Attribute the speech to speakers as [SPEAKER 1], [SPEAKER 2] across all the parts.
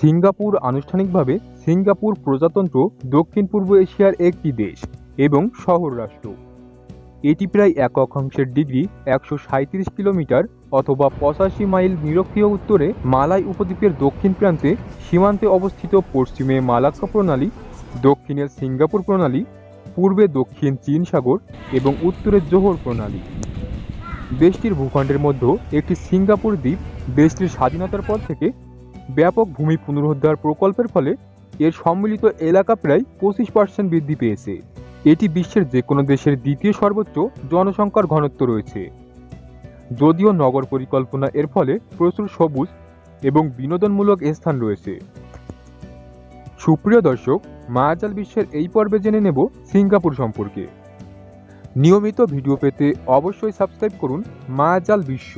[SPEAKER 1] Singapore আনুষ্ঠানিকভাবে Singapore প্রজাতন্ত্র দক্ষিণ পূর্ব এশিয়ার একটি দেশ এবং শহর রাষ্ট্র। এটি প্রায় এক অক্ষাংশের ডিগ্রি একশো সাঁত্রিশ কিলোমিটার অথবা পঁচাশি মাইল নিরক্ষীয় উত্তরে মালাই উপদ্বীপের দক্ষিণ প্রান্তে সীমান্তে অবস্থিত পশ্চিমে মালাক্কা প্রণালী, দক্ষিণে সিঙ্গাপুর প্রণালী, পূর্বে দক্ষিণ চীন সাগর এবং উত্তরে জোহর প্রণালী। দেশটির ভূখণ্ডের মধ্যে একটি সিঙ্গাপুর দ্বীপ, দেশটির স্বাধীনতার পর থেকে ব্যাপক ভূমি পুনরুদ্ধার প্রকল্পের ফলে এর সম্মিলিত এলাকা প্রায় পঁচিশ পার্সেন্ট বৃদ্ধি পেয়েছে। এটি বিশ্বের যে কোনো দেশের দ্বিতীয় সর্বোচ্চ জনসংখ্যার ঘনত্ব রয়েছে। যদিও নগর পরিকল্পনা এর ফলে প্রচুর সবুজ এবং বিনোদনমূলক স্থান রয়েছে। সুপ্রিয় দর্শক, মায়াজাল বিশ্বের এই পর্বে জেনে নেব সিঙ্গাপুর সম্পর্কে। নিয়মিত ভিডিও পেতে অবশ্যই সাবস্ক্রাইব করুন মায়াজাল বিশ্ব।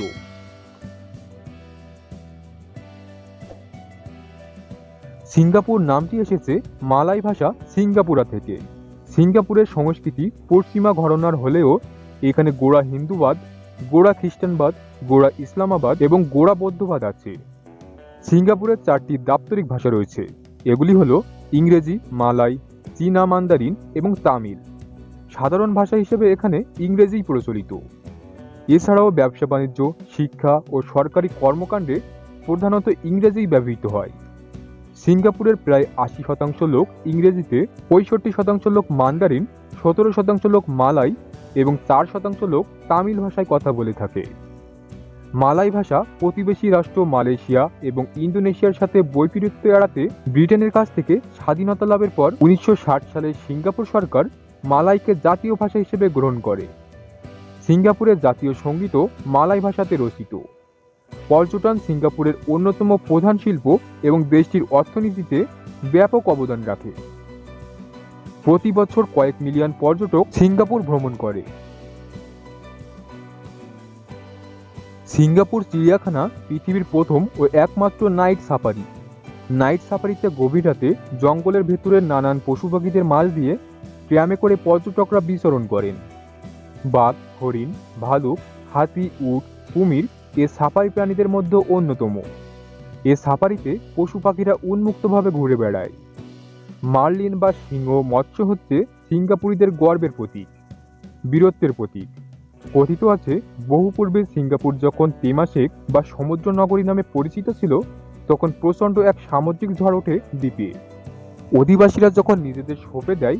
[SPEAKER 1] সিঙ্গাপুর নামটি এসেছে মালাই ভাষা সিঙ্গাপুরা থেকে। সিঙ্গাপুরের সংস্কৃতি পশ্চিমা ঘরনার হলেও এখানে গোড়া হিন্দুবাদ, গোড়া খ্রিস্টানবাদ, গোড়া ইসলামাবাদ এবং গোড়া বৌদ্ধবাদ আছে। সিঙ্গাপুরের চারটি দাপ্তরিক ভাষা রয়েছে। এগুলি হলো ইংরেজি, মালাই, চীনা মান্দারিন এবং তামিল। সাধারণ ভাষা হিসেবে এখানে ইংরেজিই প্রচলিত। এছাড়াও ব্যবসা বাণিজ্য শিক্ষা ও সরকারি কর্মকাণ্ডে প্রধানত ইংরেজিই ব্যবহৃত হয়। সিঙ্গাপুরের প্রায় আশি শতাংশ লোক ইংরেজিতে, পঁয়ষট্টি শতাংশ লোক মান্দারিন, সতেরো শতাংশ লোক মালাই এবং চার শতাংশ লোক তামিল ভাষায় কথা বলে থাকে। মালাই ভাষা প্রতিবেশী রাষ্ট্র মালয়েশিয়া এবং ইন্দোনেশিয়ার সাথে বৈপরীত্য এড়াতে ব্রিটেনের কাছ থেকে স্বাধীনতা লাভের পর উনিশশো ষাট সালে সিঙ্গাপুর সরকার মালাইকে জাতীয় ভাষা হিসেবে গ্রহণ করে। সিঙ্গাপুরের জাতীয় সঙ্গীতও মালাই ভাষাতে রচিত। পর্যটন সিঙ্গাপুরের অন্যতম প্রধান শিল্প এবং দেশটির অর্থনীতিতে ব্যাপক অবদান রাখে। প্রতি বছর কয়েক মিলিয়ন পর্যটক সিঙ্গাপুর ভ্রমণ করে। সিঙ্গাপুর চিড়িয়াখানা পৃথিবীর প্রথম ও একমাত্র নাইট সাফারি। নাইট সাফারিতে গভীর রাতে জঙ্গলের ভেতরে নানান পশু পাখিদের মাল দিয়ে ট্রামে করে পর্যটকরা বিচরণ করেন। বাঘ, হরিণ, ভালুক, হাতি, উট, কুমির এ সাফারি প্রাণীদের মধ্যে অন্যতম। এ সাফারিতে পশু পাখিরা উন্মুক্তভাবে ঘুরে বেড়ায়। মার্লিন বা সিংহ মৎস্য হচ্ছে সিঙ্গাপুরিদের গর্বের প্রতীক, বীরত্বের প্রতীক। কথিত আছে, বহু পূর্বে সিঙ্গাপুর যখন তেমাশেক বা সমুদ্র নগরী নামে পরিচিত ছিল, তখন প্রচণ্ড এক সামুদ্রিক ঝড় ওঠে দ্বীপে। অধিবাসীরা যখন নিজেদের সঁপে দেয়,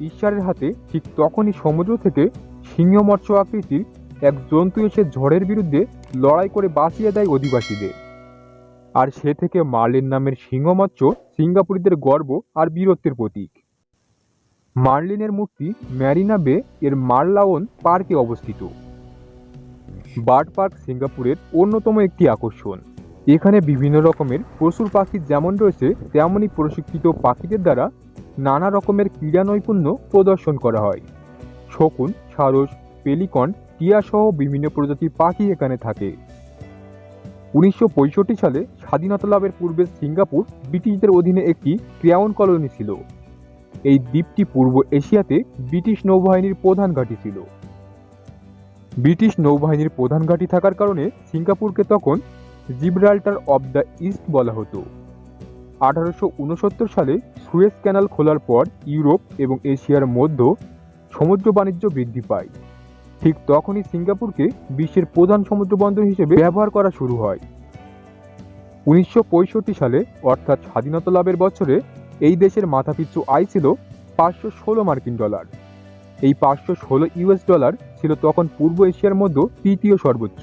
[SPEAKER 1] ঈশ্বরের হাতে ঠিক তখনই সমুদ্র থেকে সিংহ মৎস্য আকৃতির এক জন্তু এসে ঝড়ের বিরুদ্ধে লড়াই করে বাঁচিয়ে দেয় অধিবাসীদের। আর সে থেকে মার্লিন নামের সিংহ মৎস্য সিঙ্গাপুরিদের গর্ব আর বীরত্বের প্রতীক। মার্লিনের মূর্তি ম্যারিনা বে এর মার্লাওন পার্কে অবস্থিত। বার্ড পার্ক সিঙ্গাপুরের অন্যতম একটি আকর্ষণ। এখানে বিভিন্ন রকমের পশুর পাখি যেমন রয়েছে, তেমনই প্রশিক্ষিত পাখিদের দ্বারা নানা রকমের ক্রীড়া নৈপুণ্য প্রদর্শন করা হয়। শকুন, সারস, পেলিকন টিয়া সহ বিভিন্ন প্রজাতির পাখি এখানে থাকে। উনিশশো পঁয়ষট্টি সালে স্বাধীনতা লাভের পূর্বে সিঙ্গাপুর ব্রিটিশদের অধীনে একটি ক্রাউন কলোনি ছিল। এই দ্বীপটি পূর্ব এশিয়াতে ব্রিটিশ নৌবাহিনীর প্রধান ঘাঁটি ছিল। ব্রিটিশ নৌবাহিনীর প্রধান ঘাঁটি থাকার কারণে সিঙ্গাপুরকে তখন জিব্রাল্টার অব দ্য ইস্ট বলা হতো। আঠারোশো উনসত্তর সালে সুয়েজ ক্যানাল খোলার পর ইউরোপ এবং এশিয়ার মধ্য সমুদ্র বাণিজ্য বৃদ্ধি পায়। ঠিক তখনই সিঙ্গাপুরকে বিশ্বের প্রধান সমুদ্র বন্দর হিসেবে ব্যবহার করা শুরু হয়। উনিশশো পঁয়ষট্টি সালে, অর্থাৎ স্বাধীনতা লাভের বছরে, এই দেশের মাথাপিছু আয় ছিল পাঁচশো ষোলো মার্কিন ডলার। এই পাঁচশো ষোলো ইউএস ডলার ছিল তখন পূর্ব এশিয়ার মধ্যে তৃতীয় সর্বোচ্চ।